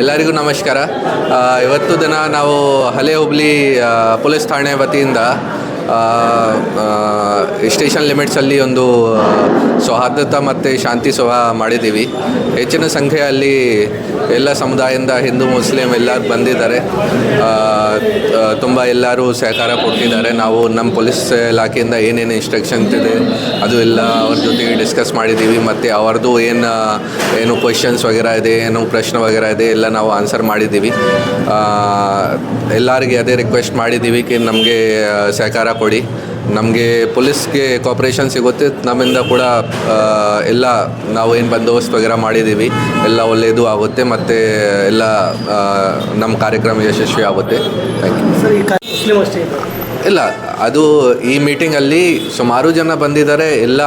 ಎಲ್ಲರಿಗೂ ನಮಸ್ಕಾರ. ಇವತ್ತು ದಿನ ನಾವು ಹಳೆ ಹುಬ್ಳಿ ಪೊಲೀಸ್ ಠಾಣೆ ವತಿಯಿಂದ ಸ್ಟೇಷನ್ ಲಿಮಿಟ್ಸಲ್ಲಿ ಒಂದು ಸೌಹಾರ್ದತ ಮತ್ತು ಶಾಂತಿ ಸಭಾ ಮಾಡಿದ್ದೀವಿ. ಹೆಚ್ಚಿನ ಸಂಖ್ಯೆಯಲ್ಲಿ ಎಲ್ಲ ಸಮುದಾಯದಿಂದ ಹಿಂದೂ, ಮುಸ್ಲಿಂ ಎಲ್ಲ ಬಂದಿದ್ದಾರೆ. ತುಂಬ ಎಲ್ಲರೂ ಸಹಕಾರ ಕೊಟ್ಟಿದ್ದಾರೆ. ನಾವು ನಮ್ಮ ಪೊಲೀಸ್ ಇಲಾಖೆಯಿಂದ ಏನೇನು ಇನ್ಸ್ಟ್ರಕ್ಷನ್ಸ್ ಇದೆ, ಅದು ಎಲ್ಲ ಅವ್ರ ಜೊತೆಗೆ ಡಿಸ್ಕಸ್ ಮಾಡಿದ್ದೀವಿ. ಮತ್ತು ಅವ್ರದ್ದು ಏನು ಏನು ಕ್ವಶನ್ಸ್ ವಗೇರ ಇದೆ, ಏನು ಪ್ರಶ್ನೆ ವಗೇರ ಇದೆ, ಎಲ್ಲ ನಾವು ಆನ್ಸರ್ ಮಾಡಿದ್ದೀವಿ. ಎಲ್ಲರಿಗೆ ಅದೇ ರಿಕ್ವೆಸ್ಟ್ ಮಾಡಿದ್ದೀವಿ ಕಿ ನಮಗೆ ಸಹಕಾರ ಕೊಡಿ. ನಮಗೆ ಪೊಲೀಸ್ಗೆ ಕೋಪ್ರೇಷನ್ ಸಿಗುತ್ತೆ. ನಮ್ಮಿಂದ ಕೂಡ ಎಲ್ಲ ನಾವು ಏನು ಬಂದೋಬಸ್ತ್ ವಗರ ಮಾಡಿದ್ದೀವಿ. ಎಲ್ಲ ಒಳ್ಳೆಯದು ಆಗುತ್ತೆ ಮತ್ತು ಎಲ್ಲ ನಮ್ಮ ಕಾರ್ಯಕ್ರಮ ಯಶಸ್ವಿ ಆಗುತ್ತೆ. ಥ್ಯಾಂಕ್ ಯು ಇಲ್ಲ ಅದು ಈ ಮೀಟಿಂಗಲ್ಲಿ ಸುಮಾರು ಜನ ಬಂದಿದ್ದಾರೆ. ಎಲ್ಲ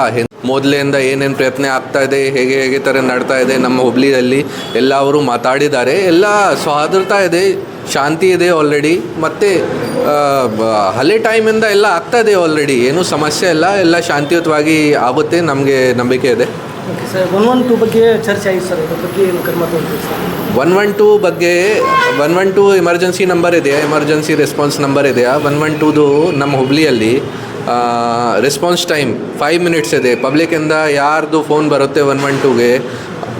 ಮೊದಲಿಂದ ಏನೇನು ಪ್ರಯತ್ನ ಆಗ್ತಾ ಇದೆ ಹೇಗೆ ಹೇಗೆ ಥರ ನಡ್ತಾ ಇದೆ ನಮ್ಮ ಹುಬ್ಳಿಯಲ್ಲಿ ಎಲ್ಲ ಅವರು ಮಾತಾಡಿದ್ದಾರೆ. ಎಲ್ಲ ಸೌಹಾರ್ದತಾ ಇದೆ. ಶಾಂತಿ ಇದೆ ಆಲ್ರೆಡಿ ಮತ್ತು ಹಳೆ ಟೈಮಿಂದ ಎಲ್ಲ ಆಗ್ತಾ ಇದೆ ಆಲ್ರೆಡಿ ಏನೂ ಸಮಸ್ಯೆ ಇಲ್ಲ ಎಲ್ಲ ಶಾಂತಿಯುತವಾಗಿ ಆಗುತ್ತೆ ನಮಗೆ ನಂಬಿಕೆ ಇದೆ. Okay sir one one two ಬಗ್ಗೆ ಚರ್ಚೆ ಆಯಿತು ಸರ್ ಇದ್ರ ಬಗ್ಗೆ ಏನು ಕ್ರಮ ತಗೊಳ್ತೀವಿ ಸರ್ ಒನ್ ಒನ್ ಟೂ ಬಗ್ಗೆ one one two emergency number ಇದೆಯಾ ಎಮರ್ಜೆನ್ಸಿ ರೆಸ್ಪಾನ್ಸ್ ನಂಬರ್ ಇದೆಯಾ ಒನ್ ಒನ್ ಟೂದು ನಮ್ಮ ಹುಬ್ಳಿಯಲ್ಲಿ ರೆಸ್ಪಾನ್ಸ್ ಟೈಮ್ ಫೈವ್ ಮಿನಿಟ್ಸ್ ಇದೆ. ಪಬ್ಲಿಕ್ಕಿಂದ ಯಾರ್ದು ಫೋನ್ ಬರುತ್ತೆ ಒನ್ ಒನ್ ಟೂಗೆ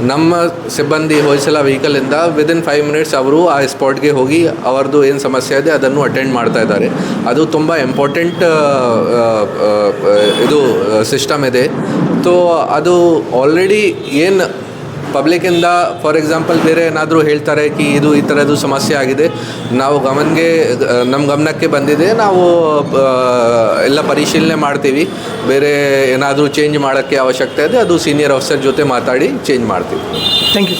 ನಮ್ಮ ಸಿಬ್ಬಂದಿ ಹೋಯ್ಸಲ ವೆಹಿಕಲಿಂದ ವಿದಿನ್ ಫೈವ್ ಮಿನಿಟ್ಸ್ ಅವರು ಆ ಸ್ಪಾಟ್ಗೆ ಹೋಗಿ ಅವರದ್ದು ಏನು ಸಮಸ್ಯೆ ಇದೆ ಅದನ್ನು ಅಟೆಂಡ್ ಮಾಡ್ತಾ ಇದ್ದಾರೆ. ಅದು ತುಂಬ ಇಂಪಾರ್ಟೆಂಟ್ ಇದು ಸಿಸ್ಟಮ್ ಇದೆ. ಸೊ ಅದು ಆಲ್ರೆಡಿ ಏನು ಪಬ್ಲಿಕ್ಕಿಂದ ಫಾರ್ ಎಕ್ಸಾಂಪಲ್ ಬೇರೆ ಏನಾದರೂ ಹೇಳ್ತಾರೆ ಕಿ ಇದು ಈ ಥರದ್ದು ಸಮಸ್ಯೆ ಆಗಿದೆ. ನಾವು ಗಮನಕ್ಕೆ ನಮ್ಮ ಗಮನಕ್ಕೆ ಬಂದಿದೆ. ನಾವು ಎಲ್ಲ ಪರಿಶೀಲನೆ ಮಾಡ್ತೀವಿ. ಬೇರೆ ಏನಾದರೂ ಚೇಂಜ್ ಮಾಡೋಕ್ಕೆ ಅವಶ್ಯಕತೆ ಇದೆ ಅದು ಸೀನಿಯರ್ ಆಫೀಸರ್ ಜೊತೆ ಮಾತಾಡಿ ಚೇಂಜ್ ಮಾಡ್ತೀವಿ. Thank you